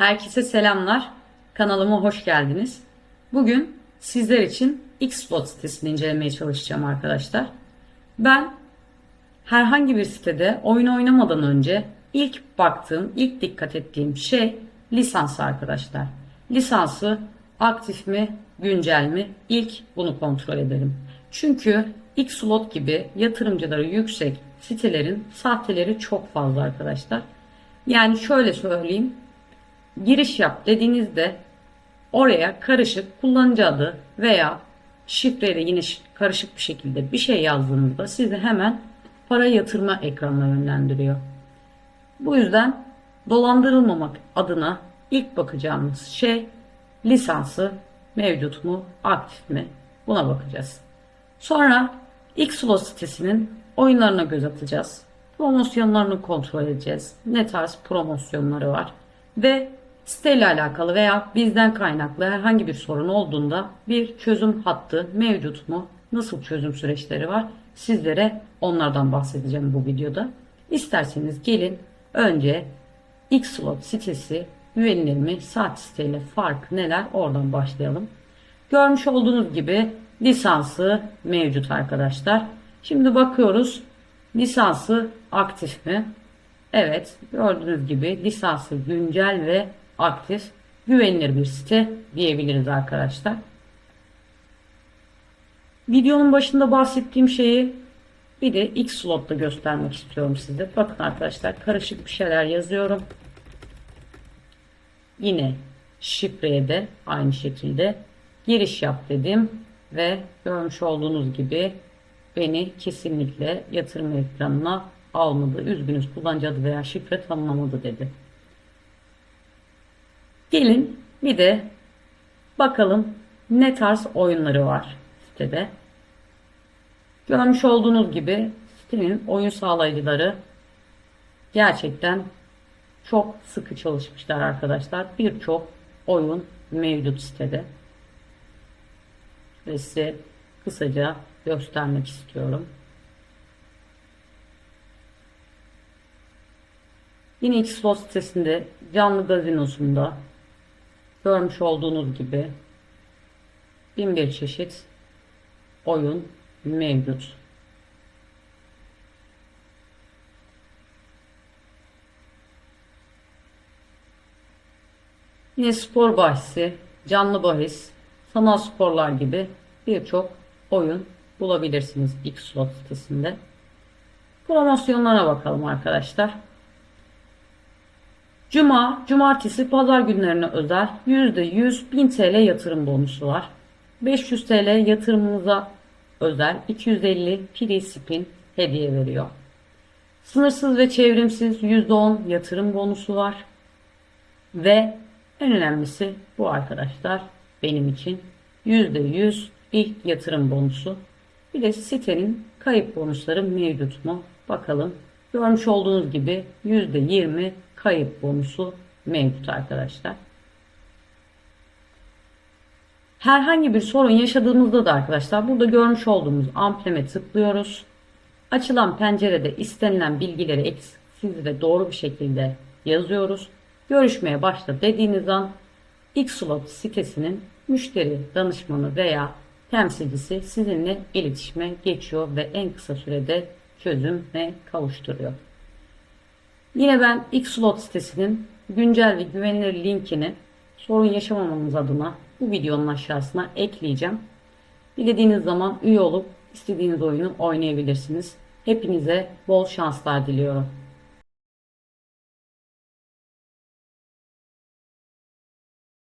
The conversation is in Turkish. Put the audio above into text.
Herkese selamlar. Kanalıma hoş geldiniz. Bugün sizler için Xplot sitesini incelemeye çalışacağım arkadaşlar. Ben herhangi bir sitede oyun oynamadan önce ilk baktığım, ilk dikkat ettiğim şey lisans arkadaşlar. Lisansı aktif mi, güncel mi? İlk bunu kontrol edelim. Çünkü Xplot gibi yatırımcıları yüksek sitelerin sahteleri çok fazla arkadaşlar. Yani şöyle söyleyeyim. Giriş yap dediğinizde oraya karışık kullanıcı adı veya şifreyle yine karışık bir şekilde bir şey yazdığınızda sizi hemen para yatırma ekranına yönlendiriyor. Bu yüzden dolandırılmamak adına ilk bakacağımız şey lisansı mevcut mu, aktif mi? Buna bakacağız. Sonra Xflow sitesinin oyunlarına göz atacağız. Promosyonlarını kontrol edeceğiz. Ne tarz promosyonları var. Ve siteyle alakalı veya bizden kaynaklı herhangi bir sorun olduğunda bir çözüm hattı mevcut mu? Nasıl çözüm süreçleri var? Sizlere onlardan bahsedeceğim bu videoda. İsterseniz gelin önce Xslot sitesi güvenilir mi? Saat siteyle fark neler? Oradan başlayalım. Görmüş olduğunuz gibi lisansı mevcut arkadaşlar. Şimdi bakıyoruz lisansı aktif mi? Evet gördüğünüz gibi lisansı güncel ve aktif güvenilir bir site diyebiliriz arkadaşlar. Videonun başında bahsettiğim şeyi bir de X slotta göstermek istiyorum size. Bakın arkadaşlar karışık bir şeyler yazıyorum. Yine şifreye de aynı şekilde giriş yap dedim ve görmüş olduğunuz gibi beni kesinlikle yatırım ekranına almadı. Üzgünüz kullanıcı adı veya şifre tanımlamadı dedi. Gelin bir de bakalım ne tarz oyunları var sitede. Görmüş olduğunuz gibi sitenin oyun sağlayıcıları gerçekten çok sıkı çalışmışlar arkadaşlar. Birçok oyun mevcut sitede. Ve size kısaca göstermek istiyorum. Yine Xbox sitesinde canlı gazinosunda görmüş olduğunuz gibi bin bir çeşit oyun mevcut. Yine spor bahsi, canlı bahis, sanal sporlar gibi birçok oyun bulabilirsiniz Xslot sitesinde. Promosyonlara bakalım arkadaşlar. Cuma, cumartesi, pazar günlerine özel %100 1000 TL yatırım bonusu var. 500 TL yatırımınıza özel 250 free spin hediye veriyor. Sınırsız ve çevrimsiz %10 yatırım bonusu var. Ve en önemlisi bu arkadaşlar benim için %100 ilk yatırım bonusu. Bir de sitenin kayıp bonusları mevcut mu? Bakalım. Görmüş olduğunuz gibi %20 kayıp bonusu mevcut arkadaşlar. Herhangi bir sorun yaşadığımızda da arkadaşlar burada görmüş olduğumuz ambleme tıklıyoruz. Açılan pencerede istenilen bilgileri eksiksiz ve doğru bir şekilde yazıyoruz. Görüşmeye başla dediğiniz an Xslot sitesinin müşteri danışmanı veya temsilcisi sizinle iletişime geçiyor ve en kısa sürede çözüme kavuşturuyor. Yine ben Xslot sitesinin güncel ve güvenilir linkini sorun yaşamamanız adına bu videonun aşağısına ekleyeceğim. Dilediğiniz zaman üye olup istediğiniz oyunu oynayabilirsiniz. Hepinize bol şanslar diliyorum.